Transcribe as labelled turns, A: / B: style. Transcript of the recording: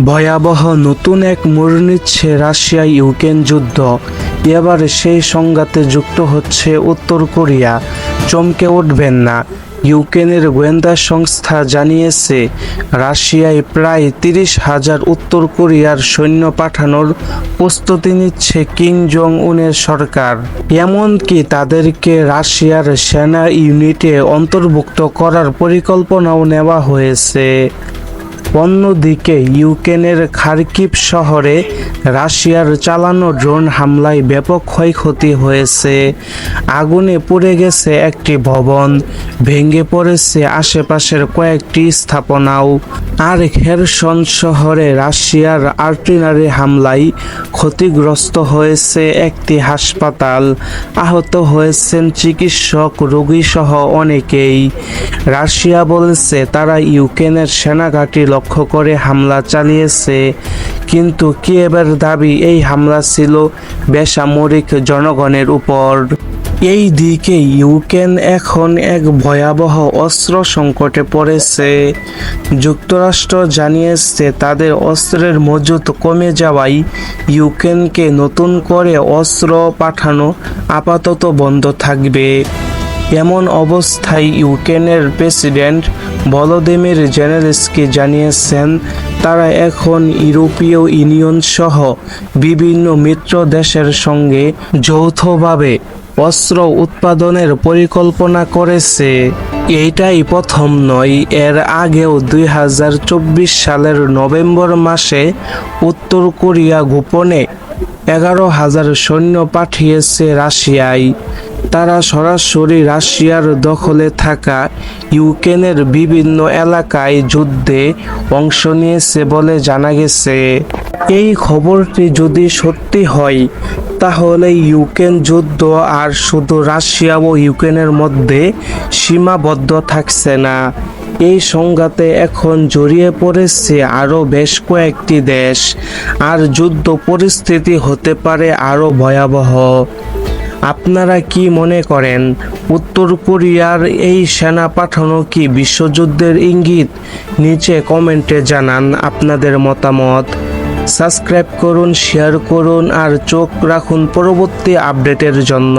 A: ভয়াবহ নতুন এক মোড় নিচ্ছে রাশিয়া ইউক্রেন যুদ্ধ। এবার সেই সংঘাতে যুক্ত হচ্ছে উত্তর কোরিয়া। চমকে উঠবেন না। ইউক্রেনের গোয়েন্দা সংস্থা জানিয়েছে, রাশিয়ায় প্রায় তিরিশ হাজার উত্তর কোরিয়ার সৈন্য পাঠানোর প্রস্তুতি নিচ্ছে কিং জং উনের সরকার। এমনকি তাদেরকে রাশিয়ার সেনা ইউনিটে অন্তর্ভুক্ত করার পরিকল্পনাও নেওয়া হয়েছে। অন্যদিকে ইউক্রেনের খার্কিভ শহরে রাশিয়ার চালানো ড্রোন হামলায় ব্যাপক ক্ষয়ক্ষতি হয়েছে। আগুনে পুড়ে গেছে একটি ভবন, ভেঙে পড়েছে আশেপাশের কয়েকটি স্থাপনাও। আর খেরসন শহরে রাশিয়ার আর্টিলারি হামলায় ক্ষতিগ্রস্ত হয়েছে একটি হাসপাতাল। আহত হয়েছেন চিকিৎসক, রোগীসহ অনেকেই। রাশিয়া বলেছে তারা ইউক্রেনের সেনাঘাঁটি লক্ষ্য করে হামলা চালিয়েছে, কিন্তু কিয়েবের দাবি এই হামলা ছিল বেসামরিক জনগণের উপর। এই দিকে ইউক্রেন এখন এক ভয়াবহ অস্ত্র সংকটে পড়েছে। যুক্তরাষ্ট্র জানিয়েছে তাদের অস্ত্রের মজুত কমে যাওয়ায় ইউক্রেনকে নতুন করে অস্ত্র পাঠানো আপাতত বন্ধ থাকবে। এমন অবস্থায় ইউক্রেনের প্রেসিডেন্ট ভলোদিমির জেনেলস্কি জানিয়েছেন, তারা এখন ইউরোপীয় ইউনিয়ন সহ বিভিন্ন মিত্র দেশের সঙ্গে যৌথভাবে অস্ত্র উৎপাদনের পরিকল্পনা করেছে। এইটাই প্রথম নয়, এর আগেও দুই হাজার চব্বিশ সালের নভেম্বর মাসে উত্তর কোরিয়া গোপনে এগারো হাজার সৈন্য পাঠিয়েছে রাশিয়ায়। তারা সরাসরি রাশিয়ার দখলে থাকা ইউক্রেনের বিভিন্ন এলাকায় যুদ্ধে অংশ নিয়েছে বলে জানা গেছে। এই খবরটি যদি সত্যি হয়, তাহলে ইউক্রেন যুদ্ধ আর শুধু রাশিয়া ও ইউক্রেনের মধ্যে সীমাবদ্ধ থাকছে না। এই সংঘাতে এখন জড়িয়ে পড়েছে আরও বেশ কয়েকটি দেশ, আর যুদ্ধ পরিস্থিতি হতে পারে আরও ভয়াবহ। আপনারা কি মনে করেন, উত্তর কোরিয়ার এই সেনা পাঠানো কি বিশ্বযুদ্ধের ইঙ্গিত? নিচে কমেন্টে জানান আপনাদের মতামত। সাবস্ক্রাইব করুন, শেয়ার করুন আর চোখ রাখুন পরবর্তী আপডেটের জন্য।